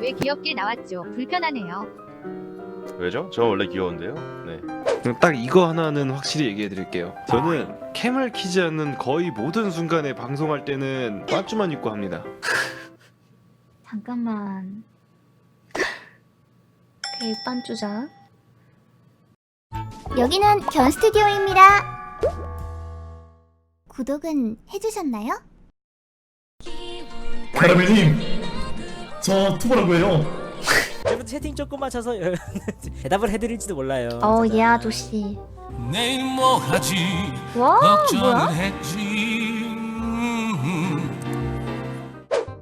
왜 귀엽게 나왔죠? 불편하네요. 왜죠? 저 원래 귀여운데요. 네. 딱 이거 하나는 확실히 얘기해 드릴게요. 저는 캠을 키지 않는 거의 모든 순간에 방송할 때는 빠쭈만 입고 합니다. 잠깐만. 대반주자. 여기는 견 스튜디오입니다. 구독은 해주셨나요? 카라멜님 저 투보라고 해요 여러분 채팅 조금만 쳐서 대답을 해드릴지도 몰라요. 어. 예 아저씨. 내일 뭐 하지 와, 걱정을 뭐야? 했지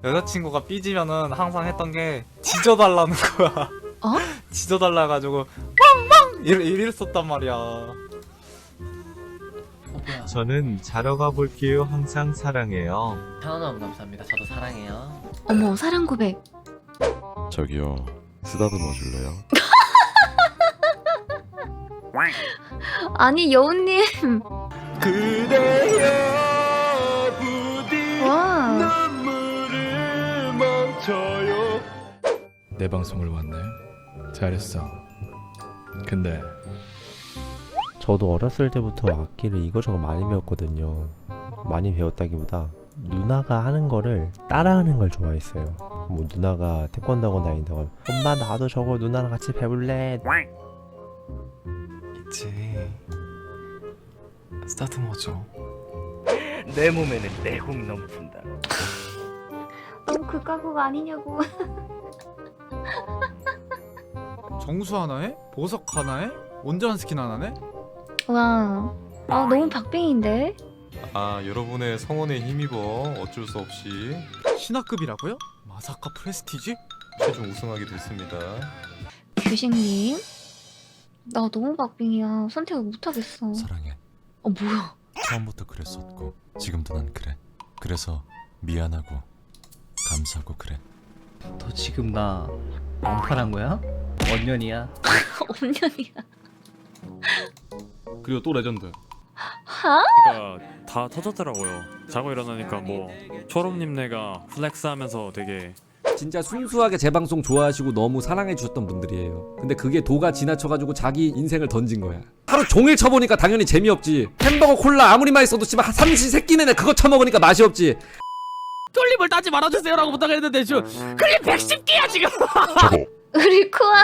여자친구가 삐지면은 항상 했던 게 지져달라는 거야. 어? 지져달라 가지고 멍멍 이랬, 이랬었단 말이야. 저는 자러 가볼게요. 항상 사랑해요. 천원 감사합니다. 저도 사랑해요. 어머, 사랑 고백. 저기요. 쓰다듬어 줄래요? 아니, 여우님. 그대여 부디 와. 눈물을 멈춰요. 내 방송을 왔네 잘했어 근데 저도 어렸을 때부터 악기를 이거저거 많이 배웠거든요. 많이 배웠다기보다 누나가 하는 거를 따라하는 걸 좋아했어요. 뭐 누나가 태권도학원 다닌다고 엄마 나도 저거 누나랑 같이 배울래. 있지. 스타트머죠. 내 몸에는 내홍 넘친다. 너무 극가구가 아니냐고. 정수 하나에 보석 하나에 온전 스킨 하나네? 와. 아, 너무 박빙인데? 아 여러분의 성원에 힘입어 어쩔 수 없이 신화급이라고요? 마사카 프레스티지? 최종 우승하게 됐습니다. 규식님. 나 너무 박빙이야. 선택을 못하겠어. 사랑해 어, 뭐야. 처음부터 그랬었고 지금도 난 그래 그래서 미안하고 감사하고 그래 너 지금 나 언팔한 거야? 언년이야? 엄년이야. 그리고 또 레전드 하? 그러니까 다 터졌더라고요. 자고 일어나니까 뭐 초롬님네가 플렉스하면서 되게 진짜 순수하게 제 방송 좋아하시고 너무 사랑해 주셨던 분들이에요. 근데 그게 도가 지나쳐가지고 자기 인생을 던진 거야. 하루 종일 쳐보니까 당연히 재미없지. 햄버거 콜라 아무리 맛있어도 씨발 한 삼시 세끼 내내 그거 처먹으니까 맛이 없지. 클립을 따지 말아주세요라고 부탁했는데 저 클립 110개야 지금. 우리 코아.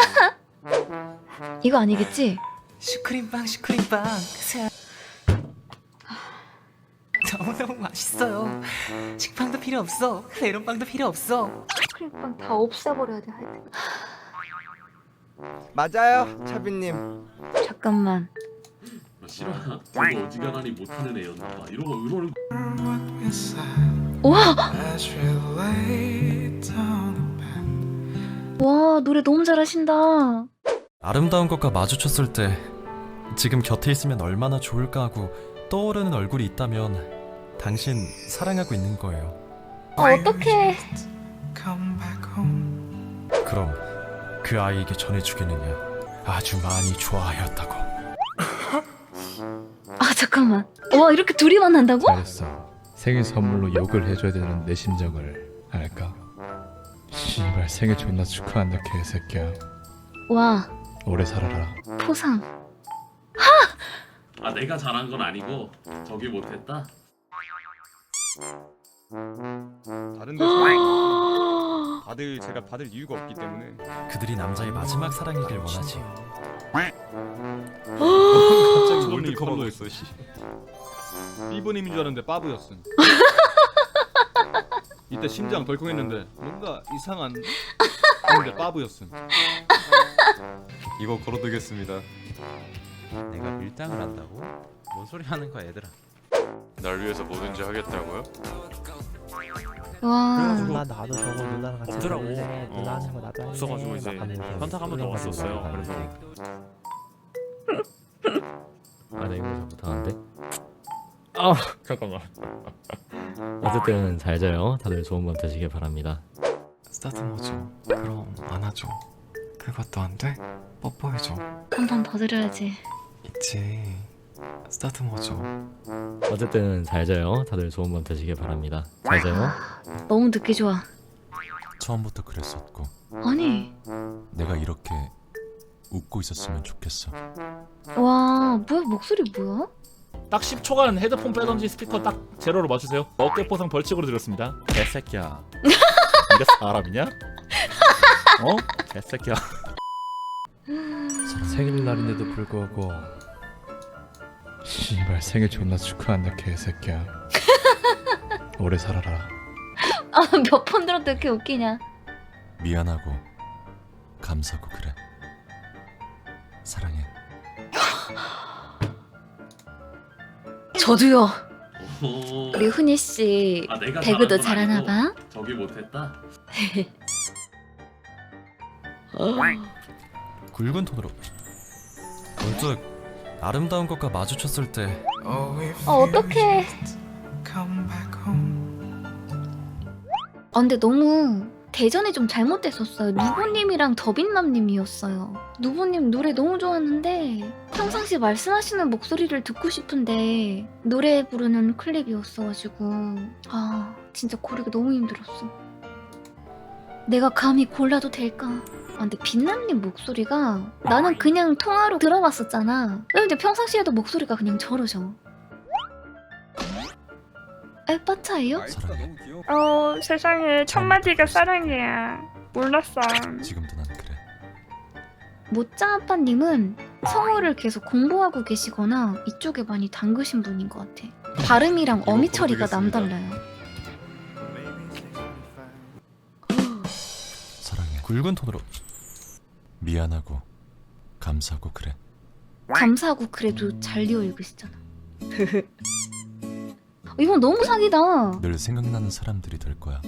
이거 아니겠지? 슈크림빵 슈크림빵 너무너무 맛있어요. 식빵도 필요 없어. 메론빵도 필요 없어. 크림빵 다 없애버려야 돼. 하여튼. 맞아요, 차비님. 잠깐만. 이거 어지간하니 못하는 애였나봐. 이런 거 이러는 와! 와, 노래 너무 잘하신다. 아름다운 것과 마주쳤을 때 지금 곁에 있으면 얼마나 좋을까 하고 떠오르는 얼굴이 있다면 당신 사랑하고 있는 거예요. 아, 어떡해. 그럼 그 아이에게 전해주겠느냐? 아주 많이 좋아하였다고. 아, 잠깐만. 와, 이렇게 둘이 만난다고? 잘했어 생일 선물로 욕을 해줘야 되는 내 심정을 알까? 씨발 생일 존나 축하한다 개새끼야 와, 오래 살아라 포상. 아 내가 잘한 건 아니고 저기 못했다. 다른 데서 받을 제가 받을 이유가 없기 때문에 그들이 남자의 마지막 사랑이길 원하지. 갑자기 저걸로 월드 컵으로 이걸로 했어 씨. 삐부님인 줄 알았는데 빠부였음. 이때 심장 덜컹했는데 뭔가 이상한 근데 빠부였음. 이거 걸어두겠습니다. 내가 밀당을 한다고? 뭔 소리 하는 거야, 얘들아? 날 위해서 뭐든지 하겠다고요? 와. 엄마 나도 저거 누나랑 같이 없더라고. 어. 누나 하는 거 나도 할래. 없어가지고 이제 현타 한번 더 왔었어요. 그래서 아, 나 이거 잘못하는데? 아 잠깐만. 어쨌든 잘 자요. 다들 좋은 밤 되시길 바랍니다. 스타트머죠. 그럼 안아줘. 그것도 안 돼? 뽀뽀해줘. 한번 더 드려야지. 있지. 스타트머죠. 어쨌든 잘 자요. 다들 좋은 밤 되시길 바랍니다. 잘 자요. 너무 듣기 좋아. 처음부터 그랬었고 아니 내가 이렇게 웃고 있었으면 좋겠어. 와 뭐야 목소리 뭐야? 딱 10초간 헤드폰 빼던지 스피커 딱 제로로 맞추세요. 어깨 포상 벌칙으로 드렸습니다. 개새끼야. 이게 사람이냐? 어? 개새끼야. 생일날인데도 불구하고 씨발 생일 존나 축하한다 개새끼야 오래 살아라 아 몇 번 들어도 이렇게 웃기냐? 미안하고 감사하고 그래. 사랑해. 저도요. 우리 훈이 씨 아, 내가 배그도 건 잘하나 아니고 봐. 저기 못했다. 굵은 톤으로 문득 아름다운 것과 마주쳤을 때 어 어떡해. 아 근데 너무 대전이 좀 잘못됐었어요. 누보님이랑 더빈남님이었어요. 누보님 노래 너무 좋았는데 평상시 말씀하시는 목소리를 듣고 싶은데 노래 부르는 클립이었어가지고 아 진짜 고르기 너무 힘들었어. 내가 감히 골라도 될까? 아, 근데 빛남님 목소리가 나는 그냥 통화로 들어봤었잖아. 근데 평상시에도 목소리가 그냥 저러죠. 에빠 차이요? 사랑해. 어 세상에 첫 마디가 사랑이야. 몰랐어. 지금도 난 그래. 모짜 아빠님은 성우를 계속 공부하고 계시거나 이쪽에 많이 담그신 분인 것 같아. 발음이랑 어미 처리가 남달라요. 굵은 톤으로 미안하고 감사하고 그래. 감사하고 그래도 잘 리어 읽으시잖아. 이건 너무 사기다. 늘 생각나는 사람들이 될 거야.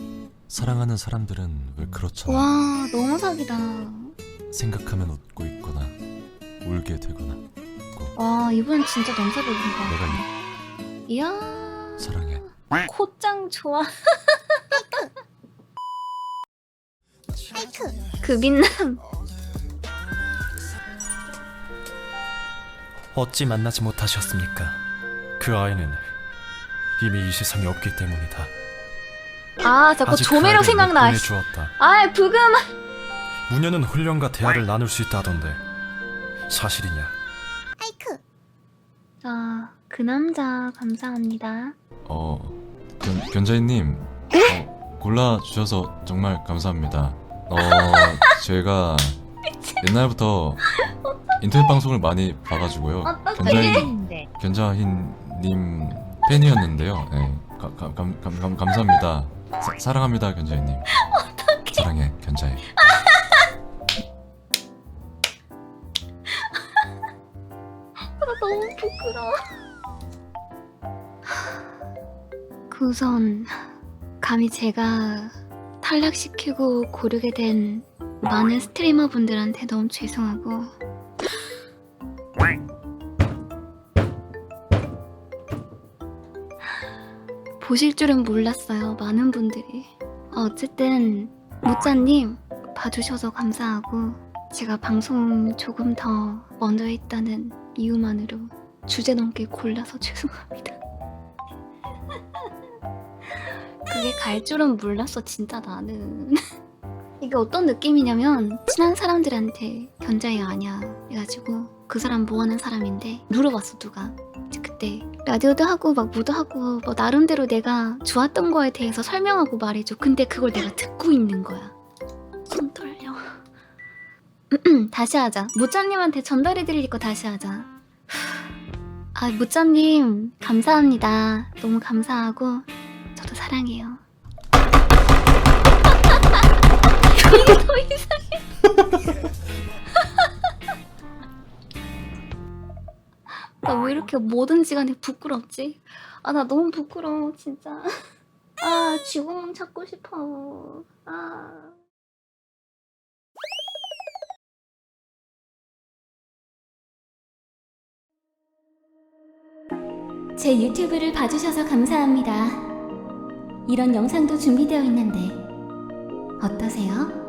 사랑하는 사람들은 왜 그렇잖아. 와 너무 사기다. 생각하면 웃고 있거나 울게 되거나 와 이분 진짜 넘사벽인가. 내가 이야 이 사랑해. 코짱 좋아. 그 빛남 어찌 만나지 못하셨습니까? 그 아이는 이미 이 세상에 없기 때문이다. 아 자꾸 아직 그 조매력 아이를 못 생각나. 보내주었다. 아 부금. 무녀는 훈련과 대화를 나눌 수 있다던데 사실이냐? 아이쿠. 자, 그 남자 감사합니다. 어 견, 견자이님 어, 골라주셔서 정말 감사합니다 어 제가 옛날부터 인터넷 방송을 많이 봐가지고요. 견자인 견자흰님 팬이었는데요. 네, 가, 가, 감, 감, 감, 감사합니다. 사, 사랑합니다 견자이님. 사랑해 견자이 나 너무 부끄러워. 그 우선 감히 제가 탈락시키고 고르게 된 많은 스트리머 분들한테 너무 죄송하고 보실 줄은 몰랐어요 많은 분들이 어, 어쨌든 모짜님 봐주셔서 감사하고 제가 방송 조금 더 먼저 했다는 이유만으로 주제 넘게 골라서 죄송합니다. 그게 갈 줄은 몰랐어 진짜 나는. 이게 어떤 느낌이냐면 친한 사람들한테 견자이 아냐 해가지고 그 사람 뭐하는 사람인데 물어봤어 누가. 그때 라디오도 하고 막 뭐도 하고 뭐 나름대로 내가 좋았던 거에 대해서 설명하고 말해줘. 근데 그걸 내가 듣고 있는 거야. 손 떨려. 다시 하자. 모짜님한테 전달해드릴 거 다시 하자. 아, 모짜님, 감사합니다. 너무 감사하고, 저도 사랑해요. 이게 더 이상해. 나 왜 이렇게 뭐든지 간에 부끄럽지? 아, 나 너무 부끄러워, 진짜. 아, 쥐구멍 찾고 싶어. 아. 제 유튜브를 봐주셔서 감사합니다. 이런 영상도 준비되어 있는데 어떠세요?